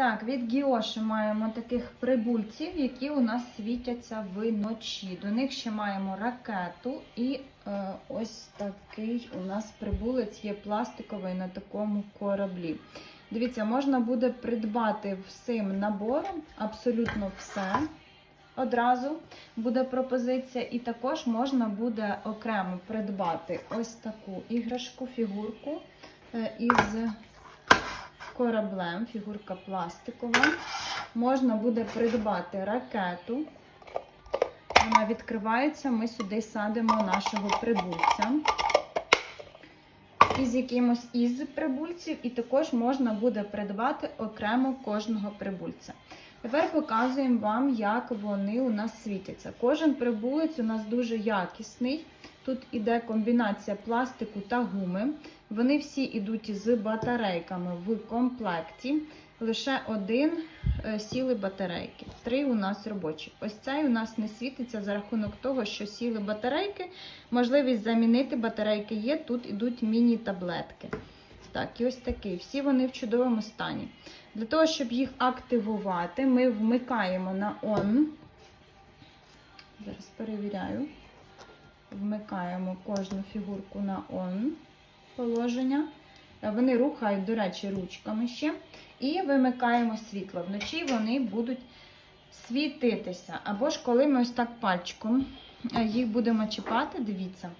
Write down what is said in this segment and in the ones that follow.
Так, від Гіоші маємо таких прибульців, які у нас світяться вночі. До них ще маємо ракету і е, ось такий у нас прибулець є пластиковий на такому кораблі. Дивіться, можна буде придбати всім набором абсолютно все. Одразу буде пропозиція, і також можна буде окремо придбати ось таку іграшку, фігурку е, із кораблем, фігурка пластикова. Можна буде придбати ракету. Вона відкривається, ми сюди садимо нашого прибульця. Із якимось із прибульців, і також можна буде придбати окремо кожного прибульця. Тепер показуємо вам, як вони у нас світяться. Кожен прибулець у нас дуже якісний. Тут іде комбінація пластику та гуми. Вони всі йдуть з батарейками в комплекті. Лише один е, сіли батарейки. Три у нас робочі. Ось цей у нас не світиться за рахунок того, що сіли батарейки. Можливість замінити батарейки є. Тут ідуть міні-таблетки. Так, і ось такий. Всі вони в чудовому стані. Для того, щоб їх активувати, ми вмикаємо на ON. Зараз перевіряю. Вмикаємо кожну фігурку на ON положення. Е, Вони рухають, до речі, ручками ще. І вимикаємо світло. Вночі вони будуть світитися. Або ж коли ми ось так пальчиком е, їх будемо чіпати, дивіться,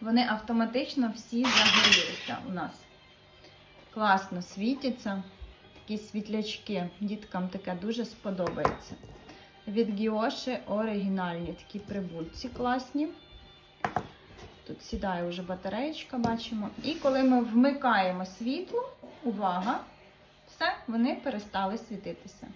вони автоматично всі загорілися у нас. Класно світяться. Такі світлячки. Діткам таке дуже сподобається. Від Гіоші оригінальні такі прибульці класні. Тут сідає вже батареєчка, бачимо. І коли ми вмикаємо світло, увага, все, вони перестали світитися.